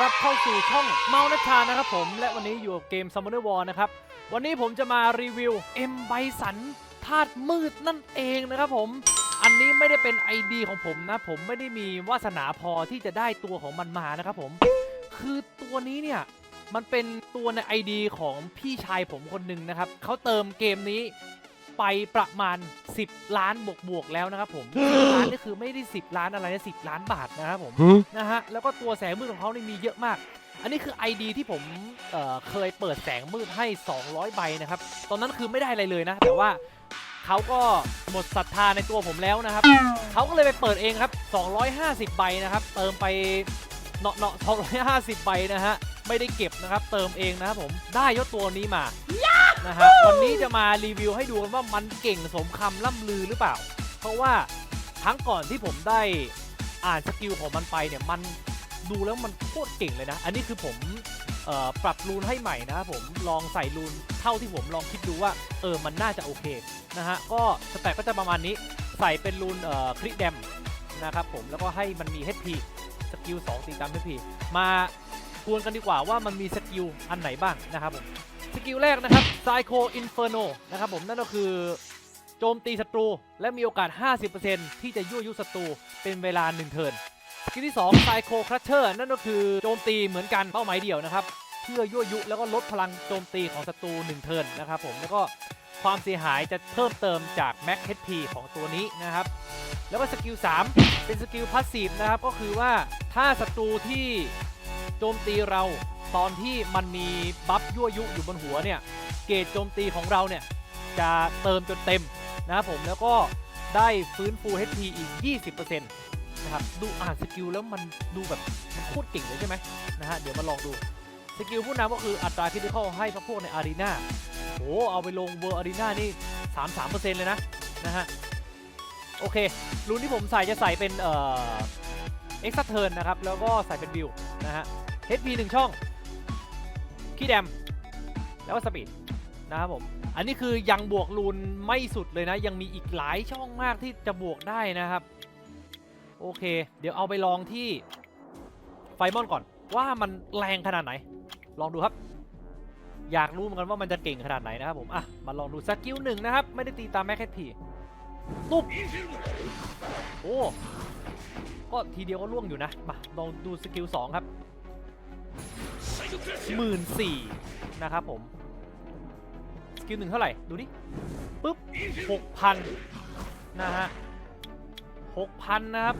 รับเข้าสู่ช่องเมาส์นัชชานะครับผม และวันนี้อยู่กับเกม Summoner War นะครับ วันนี้ผมจะมารีวิว M ไบสันธาตุมืดนั่นเองนะครับผม อันนี้ไม่ได้เป็น ID ของผมนะ ผมไม่ได้มีวาสนาพอที่จะได้ตัวของมันมานะครับผม คือตัวนี้เนี่ยมันเป็นตัวใน ID ของพี่ชายผมคนหนึ่งนะครับเขาเติมเกมนี้ ไปประมาณ 10 ล้านบวกบวกๆแล้วนะครับผม10ล้านนี่คือไม่ได้ 10 ล้านอะไรนะ10ล้านบาทนะครับผมนะฮะแล้วก็ตัวแสงมืดของเขานี่มีเยอะมาก อันนี้คือ ID ที่ผมเอ่อเคยเปิดแสงมืดให้ 200 ใบนะครับ ตอนนั้นคือไม่ได้อะไรเลยนะ แต่ว่าเขาก็หมดศรัทธาในตัวผมแล้วนะครับ เขาก็เลยไปเปิดเองครับ 250 ใบนะครับ เติมไป เนาะเนาะ250ใบนะฮะ ไม่ได้เก็บนะครับ เติมเองนะครับผมได้ยศตัวนี้มานะฮะวันนี้จะมารีวิวให้ดูกันว่ามันเก่งสมคำล่ำลือหรือเปล่า เพราะว่าครั้งก่อนที่ผมได้อ่านสกิลของมันไปเนี่ยมันดูแล้วมันโคตรเก่งเลยนะ อันนี้คือผมเอ่อปรับรูนให้ใหม่นะครับผมลองใส่รูนเท่าที่ผมลองคิดดูว่าเออมันน่าจะโอเคนะฮะก็สแต็กก็จะประมาณนี้ใส่เป็นรูนเอ่อคริแดมนะครับผมแล้วก็ให้มันมี HP สกิล2ตีตาม HP มาทวนกันดีกว่าว่ามันมีสกิลอันไหนบ้างนะครับผมสกิลแรกนะครับ Psycho Inferno นนะครับผมนั่นก็คือโจมตีศัตรู และมีโอกาส 50%ที่จะยั่วยุศัตรูเป็นเวลา1เทิร์นสกิลที่2 Psycho Crusher นั่นก็คือโจมตีเหมือนกันเป้าหมายเดียวนะครับเพื่อยั่วยุแล้วก็ลดพลังโจมตีของศัตรู1เทิร์นนะครับผมแล้วก็ความเสียหายจะเพิ่มเติมจาก Max HP ของตัวนี้นะครับ แล้วก็สกิล3เป็นสกิลพาสซีฟนะครับ ก็คือว่า ถ้าศัตรูที่โจมตีเราตอนที่มันมีบัฟยั่วยุอยู่บนหัวเนี่ย เกรดโจมตีของเราเนี่ยจะเติมจนเต็มนะครับผมแล้วก็ได้ฟื้นฟู HP อีก 20%นะครับดูอ่านสกิลแล้วมันดูแบบมันโคตรเก่งเลยใช่ไหมนะฮะเดี๋ยวมาลองดูสกิลผู้นำก็คืออัตราคิด i คอลให้พวกพวกในอารีนาโอ้เอาไปลงเวอร์อารีนานี่ 33%เลยนะนะฮะโอเค รุ่นที่ผมใส่จะใส่เป็นเอ่อ เอ็กซ์เทิร์นนะครับ แล้วก็ใส่เป็นบิลนะฮะ HP 1 ช่องคีแดม แล้วก็สปีดนะครับผม อันนี้คือยังบวกรูนไม่สุดเลยนะ ยังมีอีกหลายช่องมากที่จะบวกได้นะครับ โอเค เดี๋ยวเอาไปลองที่ไฟมอนก่อน ว่ามันแรงขนาดไหน ลองดูครับ อยากรู้เหมือนกันว่ามันจะเก่งขนาดไหนนะครับผม อะ มาลองดูสกิลหนึ่งนะครับ ไม่ได้ตีตามแม็กแคทพีตุ๊บโอ้ ก็ทีเดียวก็ล่วงอยู่นะมาลองดูสกิลสองครับหมื่นสี่นะครับผม สกิลหนึ่งเท่าไหร่ ดูดิปุ๊บหกพันนะฮะหกพันนะครับ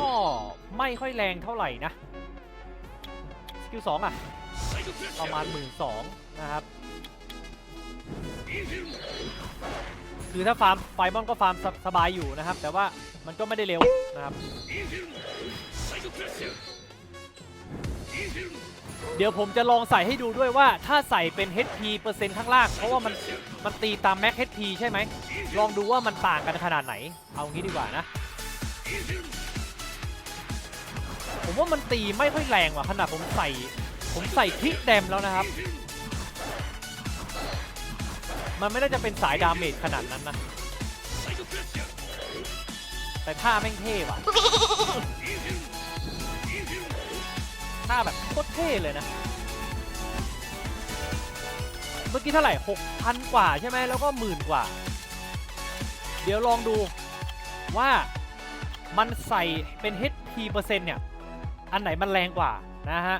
ก็ไม่ค่อยแรงเท่าไหร่นะ สกิลสองอะ ประมาณหมื่นสองนะครับ คือถ้าฟาร์มไฟมอนก็ฟาร์มสสบายอยู่นะครับ แต่ว่ามันก็ไม่ได้เร็วนะครับ เดี๋ยวผมจะลองใส่ให้ดูด้วยว่าถ้าใส่เป็น HP เปอร์เซ็นต์ข้างล่าง เพราะว่ามันมันตีตาม Max HP ใช่ไหม ลองดูว่ามันต่างกันขนาดไหน เอางี้ดีกว่านะ ผมว่ามันตีไม่ค่อยแรงว่ะขนาดผมใส่ ผมใส่คลิกแดมแล้วนะครับ มันไม่ได้จะเป็นสายดาเมจขนาดนั้นนะ แต่ท่าแม่งเท่ว่ะ ท่าแบบโคตรเท่เลยนะ เมื่อกี้เท่าไหร่6,000กว่าใช่ไหมแล้วก็หมื่นกว่า เดี๋ยวลองดูว่ามันใส่เป็น HP เปอร์เซ็นต์เนี่ย อันไหนมันแรงกว่านะฮะ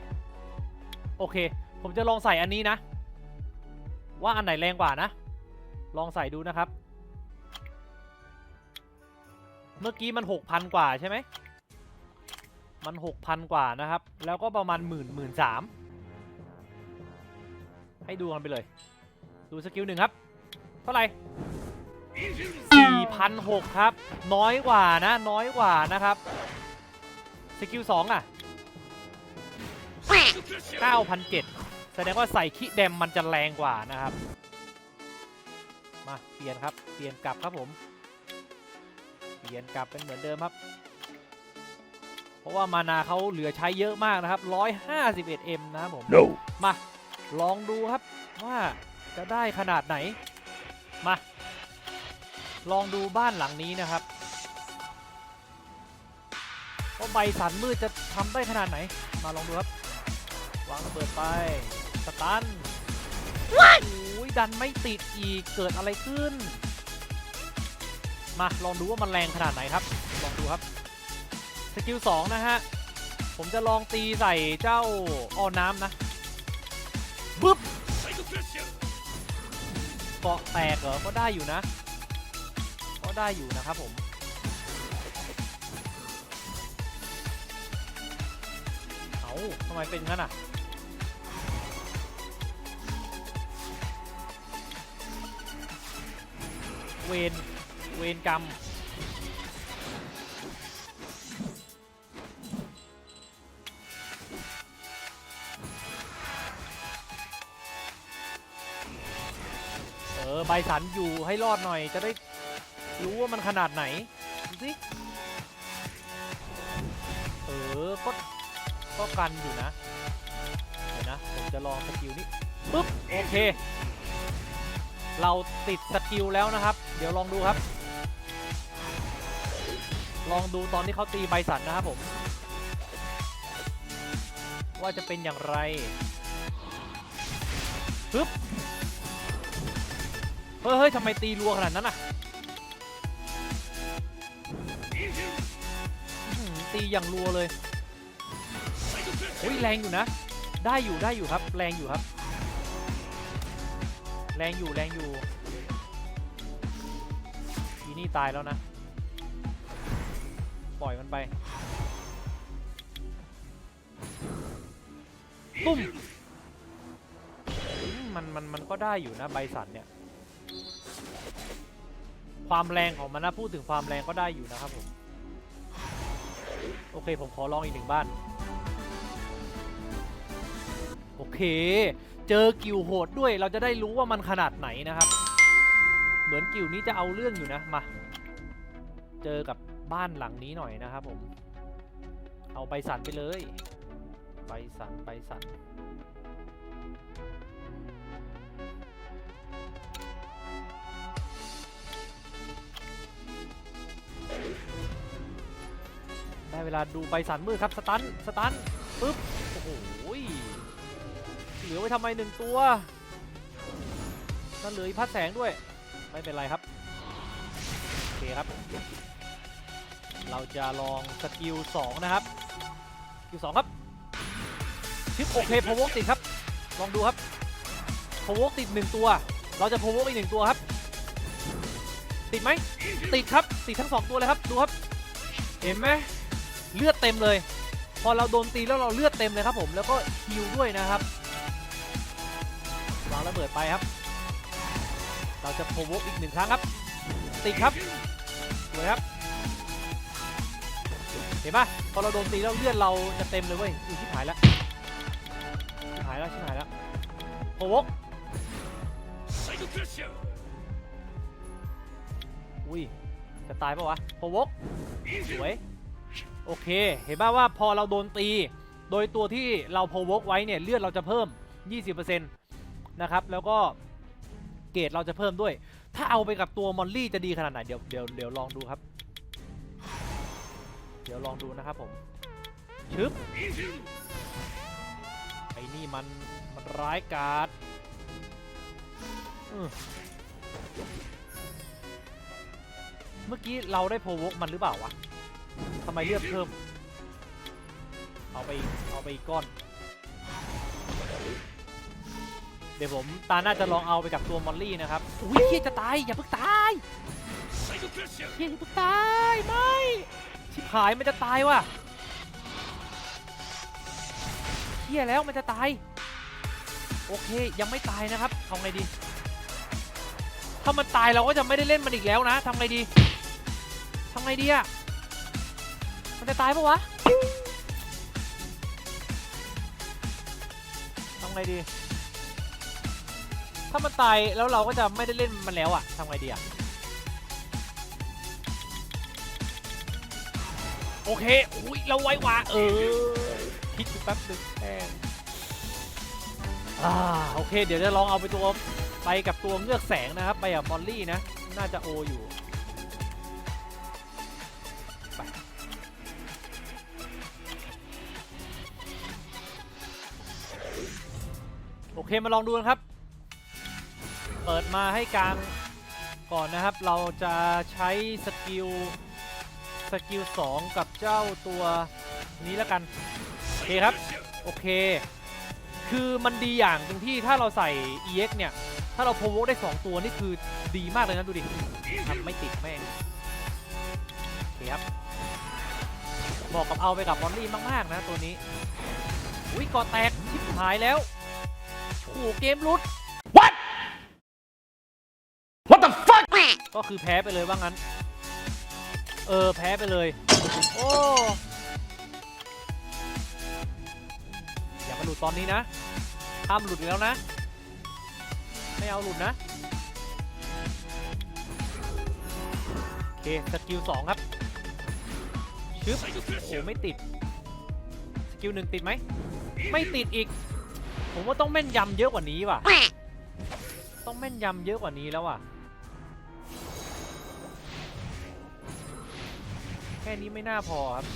โอเค ผมจะลองใส่อันนี้นะ ว่าอันไหนแรงกว่านะ ลองใส่ดูนะครับ เมื่อกี้มัน6,000กว่าใช่ไหม มัน6,000กว่านะครับ แล้วก็ประมาณหมื่นหมื่นสามให้ดูกันไปเลย ดูสกิลหนึ่งครับ เท่าไหร่4,600ครับ น้อยกว่านะ น้อยกว่านะครับ สกิล2อะ9,700แสดงว่าใส่คิแดมมันจะแรงกว่านะครับ มาเปลี่ยนครับเปลี่ยนกลับครับผมเปลี่ยนกลับเป็นเหมือนเดิมครับ เพราะว่ามานาเขาเหลือใช้เยอะมากนะครับ 151M นะครับผม No. มาลองดูครับว่าจะได้ขนาดไหน มา ลองดูบ้านหลังนี้นะครับว่าใบสันมืดจะทำได้ขนาดไหน มาลองดูครับวางระเบิดไปสตันโอ้ย ดันไม่ติดอีกเกิดอะไรขึ้น มาลองดูว่ามันแรงขนาดไหนครับ ลองดูครับ สกิลสองนะฮะ ผมจะลองตีใส่เจ้าออน้ำนะบึ๊บเกาะแตกเหรอ ก็ได้อยู่นะ ก็ได้อยู่นะครับผมเอาทำไมเป็นงั้นอะ เวนเวนกรรมเออใบสันอยู่ให้รอดหน่อยจะได้รู้ว่ามันขนาดไหนสิเออก็ก็กันอยู่นะเดี๋ยวนะ ผมจะลองสกิลนี้ปุ๊บ โอเค เราติดสกิลแล้วนะครับ เดี๋ยวลองดูครับ ลองดูตอนที่เขาตีใบสันนะครับผม ว่าจะเป็นอย่างไรปึ๊บเฮ้ยเฮ้ยทำไมตีรัวขนาดนั้นอะตีอย่างรัวเลยอุ้ยแรงอยู่นะ ได้อยู่ได้อยู่ครับ แรงอยู่ครับ แรงอยู่แรงอยู่ทีนี่ตายแล้วนะ ปล่อยมันไปตุ้มมมันมันมันก็ได้อยู่นะใบสันเนี่ย ความแรงของมันนะพูดถึงความแรงก็ได้อยู่นะครับผม โอเคผมขอลองอีกหนึ่งบ้าน เค เจอกิวโหดด้วยเราจะได้รู้ว่ามันขนาดไหนนะครับ เหมือนกิวนี้จะเอาเรื่องอยู่นะมา เจอกับบ้านหลังนี้หน่อยนะครับผม เอาใบสันไปเลยใบสันใบสันได้เวลาดูใบสันมืดครับ สตัน สตัน ปึ๊บ โอ้โห เหลือไว้ทำไมหนึ่งตัวนั่นเหลืออีพัดแสงด้วย ไม่เป็นไรครับ โอเคครับ เราจะลองสกิล2นะครับ สกิล2ครับชิปโอเคพวกติดครับ ลองดูครับพวกติดหนึ่งตัว เราจะพวกอีกหนึ่งตัวครับ ติดไหม ติดครับ ติดทั้งสองตัวเลยครับ ดูครับ เห็นไหมเลือดเต็มเลย พอเราโดนตีแล้วเราเลือดเต็มเลยครับผม แล้วก็ฮิวด้วยนะครับ เบิดไปครับ เราจะโพวกอีกหนึ่งครั้งครับ ติดครับสวยครับ เห็นปะพอเราโดนตีแล้วเลือดเราจะเต็มเลยเว้ยอุ้ยชิบหายแล้วชิบหายแล้วชิบหายแล้วโพวกอุ้ยจะตายปะวะโพวกสวยโอเค เห็นป่าว่าพอเราโดนตี โดยตัวที่เราโพวกไว้เนี่ยเลือดเราจะเพิ่ม 20% นะครับ แล้วก็เกรดเราจะเพิ่มด้วย ถ้าเอาไปกับตัวมอลลี่จะดีขนาดไหนเดี๋ยวเดี๋ยวเดี๋ยวลองดูครับ เดี๋ยวลองดูนะครับผมชึบไอ้นี่มันมันร้ายกาจเมื่อกี้เราได้โพวกมันหรือเปล่าวะทำไมเลือดเพิ่ม เอาไปเอาไปอีกก้อน เดี๋ยวผมตาน่าจะลองเอาไปกับตัวมอลลี่นะครับ อุ้ยเฮียจะตาย อย่าเพิ่งตายเฮียอย่าเพิ่งตายไม่ชิบหายมันจะตายว่ะเฮียแล้วมันจะตาย โอเคยังไม่ตายนะครับทำไงดี ถ้ามันตายเราก็จะไม่ได้เล่นมันอีกแล้วนะทำไงดีทำไงดีอะมันจะตายปะวะทำไงดี ถ้ามันตายแล้วเราก็จะไม่ได้เล่นมันแล้วอะทำไงดีอะโอเคอุ้ยเราไว้วาเออคิดแป๊บนึงแองอ่าโอเค เดี๋ยวจะลองเอาไปตัวไปกับตัวเงือกแสงนะครับ ไปกับมอลลี่นะ น่าจะโออยู่โอเคมาลองดูนะครับ เปิดมาให้กลางก่อนนะครับ เราจะใช้สกิลสกิล2กับเจ้าตัวนี้แล้วกัน โอเคครับ โอเค คือมันดีอย่างตรงที่ถ้าเราใส่ EX เนี่ย ถ้าเราโพวกได้ 2 ตัวนี่คือดีมากเลยนะดูดิทำไม่ติดแม่ง โอเคครับเหมาะกับเอาไปกับมอนลี่มาก ๆ นะตัวนี้ อุ้ยก่อแตกชิบหายแล้วโอ้โหเกมรุด ก็คือแพ้ไปเลยว่างั้น เออ แพ้ไปเลย โอ้อย่ามาหลุดตอนนี้นะห้ามหลุดอีกแล้วนะ ไม่เอาหลุดนะ โอเค สกิลสองครับ ชึบโอ้ไม่ติด สกิลหนึ่งติดไหม ไม่ติดอีก ผมว่าต้องแม่นยำเยอะกว่านี้ว่ะ ต้องแม่นยำเยอะกว่านี้แล้วอะ ค่นี้ไม่น่าพอครับ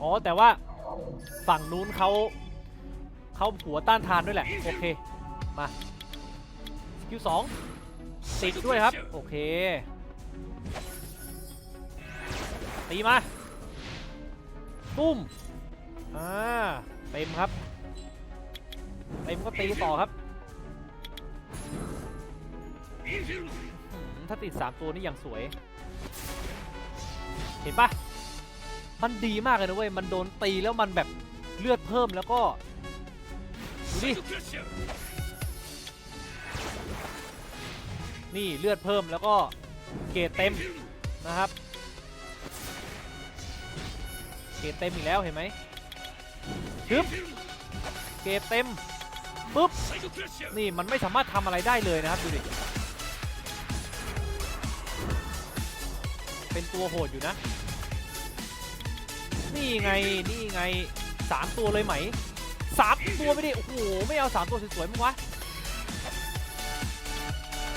อ๋อ แต่ว่าฝั่งนู้นเขาเขาหัวต้านทานด้วยแหละ โอเค มาสกิลสองติดด้วยครับ โอเค ตีมา ตุ้ม อ่า เต็มครับ เต็มก็ตีต่อครับ ถ้าติด 3 ตัวนี่อย่างสวย เห็นปะมันดีมากเลยนะเว้ย มันโดนตีแล้วมันแบบเลือดเพิ่มแล้วก็ ดูดิ นี่เลือดเพิ่มแล้วก็เกรดเต็มนะครับ เกรดเต็มอีกแล้วเห็นไหมชึบเกรดเต็มปุ๊บ นี่มันไม่สามารถทำอะไรได้เลยนะครับดูดิ เป็นตัวโหดอยู่นะ นี่ไงนี่ไงสามตัวเลยไหมสามตัวไม่ดิโอ้โหไม่เอาสามตัวสวยๆมั้งวะ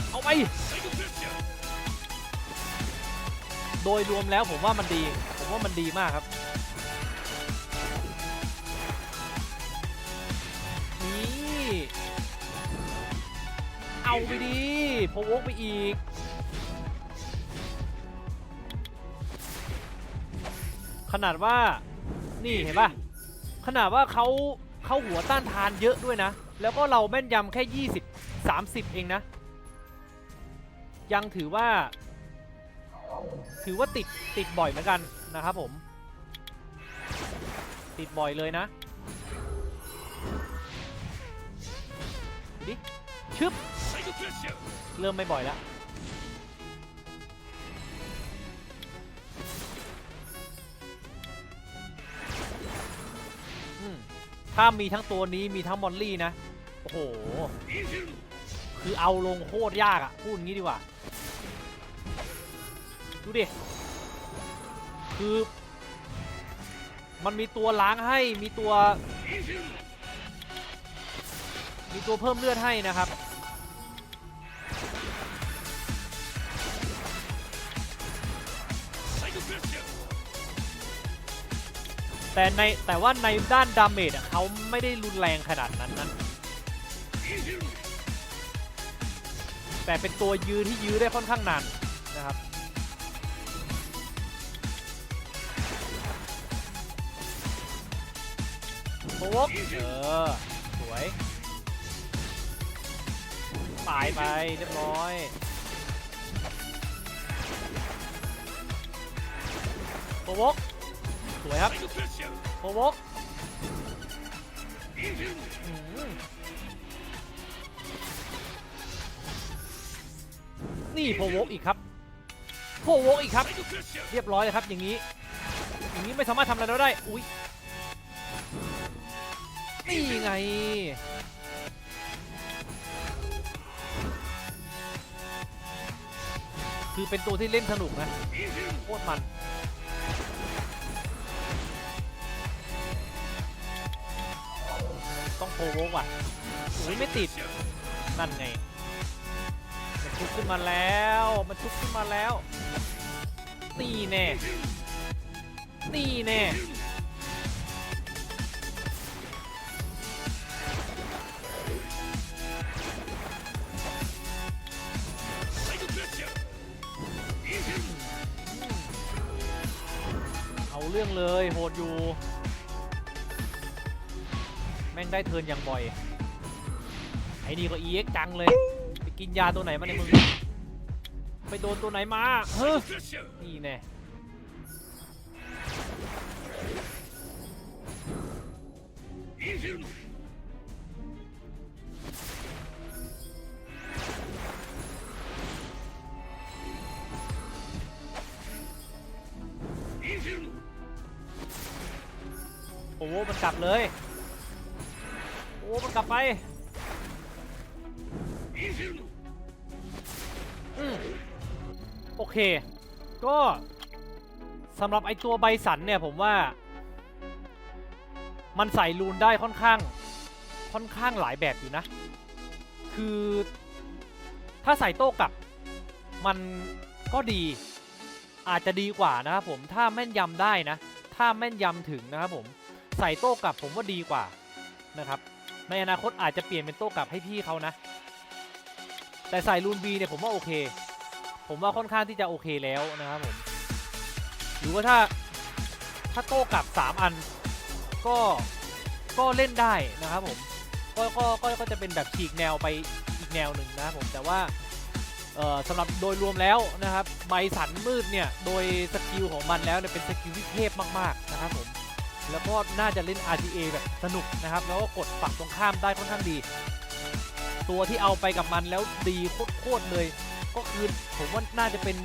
เอาไปโดยรวมแล้วผมว่ามันดี ผมว่ามันดีมากครับ นี่ เอาไปดีพวกไปอีก ขนาดว่านี่เห็นป่ะขนาดว่าเขาเขาหัวต้านทานเยอะด้วยนะ แล้วก็เราแม่นยำแค่ 20 30 เองนะ ยังถือว่า ถือว่าติดติดบ่อยเหมือนกันนะครับผม ติดบ่อยเลยนะดิชึบเริ่มไม่บ่อยแล้ว ถ้ามีทั้งตัวนี้มีทั้งมอลลี่นะ โอ้โห คือเอาลงโคตรยากอะพูดอย่างนี้ดีกว่า ดูดิ คือ มันมีตัวล้างให้มีตัว มีตัวเพิ่มเลือดให้นะครับ แต่ในแต่ว่าในด้านดาเมจเขาไม่ได้รุนแรงขนาดนั้นนะแต่เป็นตัวยื้อที่ยื้อได้ค่อนข้างนานนะครับโป๊กเออ สวย ตายไปเรียบร้อยโป๊กสวยครับ โป๊กอืมนี่โพวกอีกครับโพวกอีกครับ เรียบร้อยเลยครับอย่างนี้ อย่างนี้ไม่สามารถทำอะไรเราได้อุ้ยนี่ไงคือเป็นตัวที่เล่นสนุกนะโคตรมัน ต้องโพโวกว่ะอุ้ยไม่ติด นั่นไง มันชุกขึ้นมาแล้ว มันชุกขึ้นมาแล้ว ตีแน่ ตีแน่เอาเรื่องเลยโหดอยู่ งได้เทิร์นอย่างบ่อย ไอ้นี่ก็ EX จังเลย ไปกินยาตัวไหนมาในยมึง ไปโดนตัวไหนมาเฮ้ยนี่แน่โอ้โหมันกลับเลย มันกลับไปอืมโอเค ก็สำหรับไอตัวใบสันเนี่ยผมว่า มันใส่รูนได้ค่อนข้าง ค่อนข้างหลายแบบอยู่นะ คือถ้าใส่โต้กลับ มันก็ดีอาจจะดีกว่านะครับผมถ้าแม่นยำได้นะ ถ้าแม่นยำถึงนะครับผมใส่โต้กลับผมว่าดีกว่านะครับ ในอนาคตอาจจะเปลี่ยนเป็นโต้กลับให้พี่เขานะ แต่ใส่รูนบีเนี่ยผมว่าโอเค ผมว่าค่อนข้างที่จะโอเคแล้วนะครับผมหรือว่าถ้าถ้าโต้กลับ 3 อันก็ก็เล่นได้นะครับผมก็ก็ก็ก็จะเป็นแบบฉีกแนวไปอีกแนวหนึ่งนะครับผมแต่ว่าเอ่อสำหรับโดยรวมแล้วนะครับใบสันมืดเนี่ย โดยสกิลของมันแล้วเนี่ยเป็นสกิลที่เทพมาก ๆ นะครับผม แล้วก็น่าจะเล่น RTA แบบสนุกนะครับ แล้วก็กดฝั่งตรงข้ามได้ค่อนข้างดี ตัวที่เอาไปกับมันแล้วดีโคตรเลย ก็คือผมว่าน่าจะเป็น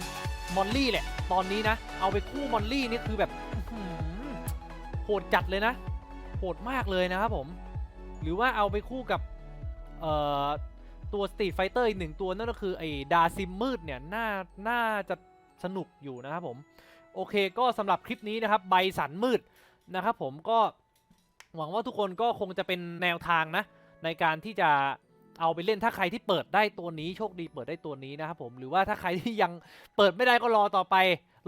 มอลลี่แหละ ตอนนี้นะ เอาไปคู่มอลลี่นี่คือแบบโหดจัดเลยนะ โหดมากเลยนะครับผม หรือว่าเอาไปคู่กับตัวสตรีทไฟเตอร์อีกหนึ่งตัวนั่นก็คือไอ้ดาซิมมืดเนี่ย น่า น่าจะสนุกอยู่นะครับผม โอเคก็สำหรับคลิปนี้นะครับ ใบสันมืด นะครับผมก็หวังว่าทุกคนก็คงจะเป็นแนวทางนะ ในการที่จะเอาไปเล่นถ้าใครที่เปิดได้ตัวนี้โชคดีเปิดได้ตัวนี้นะครับผมหรือว่าถ้าใครที่ยังเปิดไม่ได้ก็รอต่อไป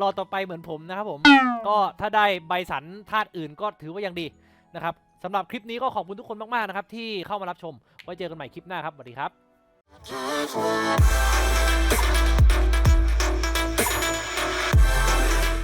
รอต่อไปเหมือนผมนะครับผมก็ถ้าได้ใบสันธาตุอื่นก็ถือว่ายังดีนะครับสำหรับคลิปนี้ก็ขอบคุณทุกคนมากๆนะครับที่เข้ามารับชมไว้เจอกันใหม่คลิปหน้าครับสวัสดีครับ Thank you.